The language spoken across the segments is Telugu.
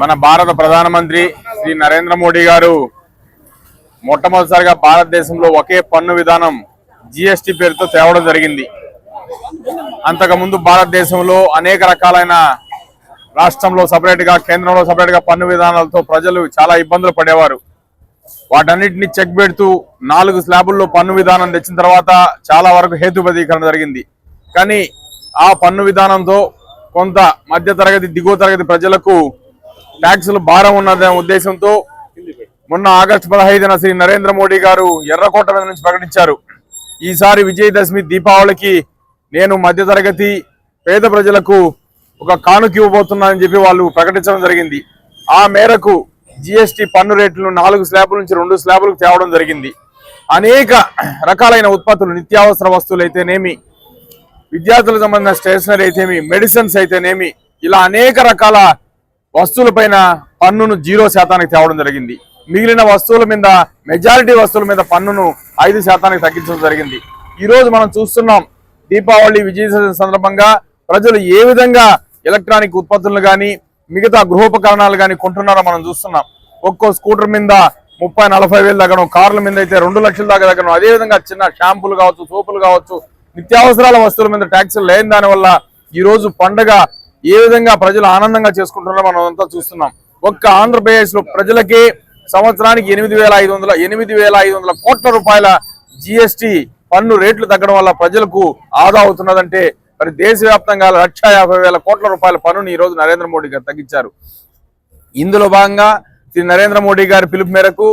మన భారత ప్రధానమంత్రి శ్రీ నరేంద్ర మోడీ గారు మొట్టమొదటిసారిగా భారతదేశంలో ఒకే పన్ను విధానం జిఎస్టి పేరుతో తేవడం జరిగింది. అంతకుముందు భారతదేశంలో అనేక రకాలైన రాష్ట్రంలో సపరేట్గా కేంద్రంలో సపరేట్గా పన్ను విధానాలతో ప్రజలు చాలా ఇబ్బందులు పడేవారు. వాటన్నిటిని చెక్ పెడుతూ నాలుగు స్లాబుల్లో పన్ను విధానం తెచ్చిన తర్వాత చాలా వరకు హేతుబదీకరణ జరిగింది. కానీ ఆ పన్ను విధానంతో కొంత మధ్య తరగతి దిగువ తరగతి ప్రజలకు ట్యాక్సులు భారం ఉన్నదనే ఉద్దేశంతో మొన్న ఆగస్టు పదహైదున శ్రీ నరేంద్ర మోడీ గారు ఎర్రకోట మీద నుంచి ప్రకటించారు. ఈసారి విజయదశమి దీపావళికి నేను మధ్య తరగతి పేద ప్రజలకు ఒక కానుక ఇవ్వబోతున్నానని చెప్పి వాళ్ళు ప్రకటించడం జరిగింది. ఆ మేరకు జిఎస్టి పన్ను రేట్లను నాలుగు స్లాబుల నుంచి రెండు స్లాబులకు తేవడం జరిగింది. అనేక రకాలైన ఉత్పత్తులు నిత్యావసర వస్తువులు అయితేనేమి విద్యార్థులకు సంబంధించిన స్టేషనరీ అయితేమి మెడిసిన్స్ అయితేనేమి ఇలా అనేక రకాల వస్తువులపైన పన్నును జీరో శాతానికి తేవడం జరిగింది. మిగిలిన వస్తువుల మీద మెజారిటీ వస్తువుల మీద పన్నును ఐదు శాతానికి తగ్గించడం జరిగింది. ఈరోజు మనం చూస్తున్నాం దీపావళి విజయ సందర్భంగా ప్రజలు ఏ విధంగా ఎలక్ట్రానిక్ ఉత్పత్తులను కానీ మిగతా గృహోపకరణాలు కానీ కొంటున్నారో మనం చూస్తున్నాం. ఒక్కో స్కూటర్ మీద ముప్పై నలభై వేలు తగ్గడం కార్ల మీద అయితే రెండు లక్షల దాకా తగ్గడం అదే విధంగా చిన్న షాంపూలు కావచ్చు సోపులు కావచ్చు నిత్యావసరాల వస్తువుల మీద ట్యాక్సులు లేని దాని వల్ల పండగ ఏ విధంగా ప్రజలు ఆనందంగా చేసుకుంటున్నారో మనం అంతా చూస్తున్నాం. ఒక్క ఆంధ్రప్రదేశ్లో ప్రజలకే సంవత్సరానికి ఎనిమిది వేల ఐదు వందల ఎనిమిది వేల ఐదు వందల కోట్ల రూపాయల జిఎస్టి పన్ను రేట్లు తగ్గడం వల్ల ప్రజలకు ఆదా అవుతున్నదంటే మరి దేశవ్యాప్తంగా లక్ష యాభై వేల కోట్ల రూపాయల పన్నుని ఈ రోజు నరేంద్ర మోడీ గారు తగ్గించారు. ఇందులో భాగంగా శ్రీ నరేంద్ర మోడీ గారి పిలుపు మేరకు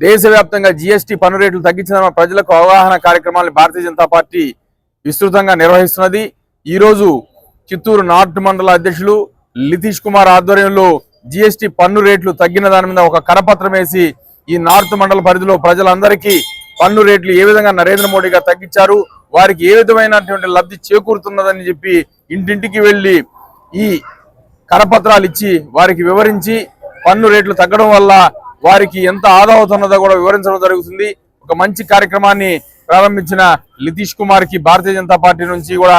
దేశవ్యాప్తంగా జిఎస్టి పన్ను రేట్లు తగ్గించిన ప్రజలకు అవగాహన కార్యక్రమాలను భారతీయ జనతా పార్టీ విస్తృతంగా నిర్వహిస్తున్నది. ఈ రోజు చిత్తూరు నార్త్ మండల అధ్యక్షులు లితీష్ కుమార్ ఆధ్వర్యంలో జిఎస్టి పన్ను రేట్లు తగ్గిన దాని మీద ఒక కరపత్రం వేసి ఈ నార్త్ మండల పరిధిలో ప్రజలందరికీ పన్ను రేట్లు ఏ విధంగా నరేంద్ర మోడీ గారు తగ్గించారు వారికి ఏ విధమైనటువంటి లబ్ధి చేకూరుతున్నదని చెప్పి ఇంటింటికి వెళ్ళి ఈ కరపత్రాలు ఇచ్చి వారికి వివరించి పన్ను రేట్లు తగ్గడం వల్ల వారికి ఎంత ఆదా అవుతున్నదో కూడా వివరించడం జరుగుతుంది. ఒక మంచి కార్యక్రమాన్ని ప్రారంభించిన నితీష్ కుమార్కి భారతీయ జనతా పార్టీ నుంచి కూడా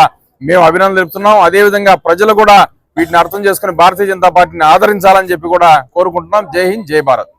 మేము అభినందనలు తెలుపుతున్నాం. అదే విధంగా ప్రజలు కూడా వీటిని అర్థం చేసుకుని భారతీయ జనతా పార్టీని ఆదరించాలని చెప్పి కూడా కోరుకుంటున్నాం. జై హింద్ జై భారత్.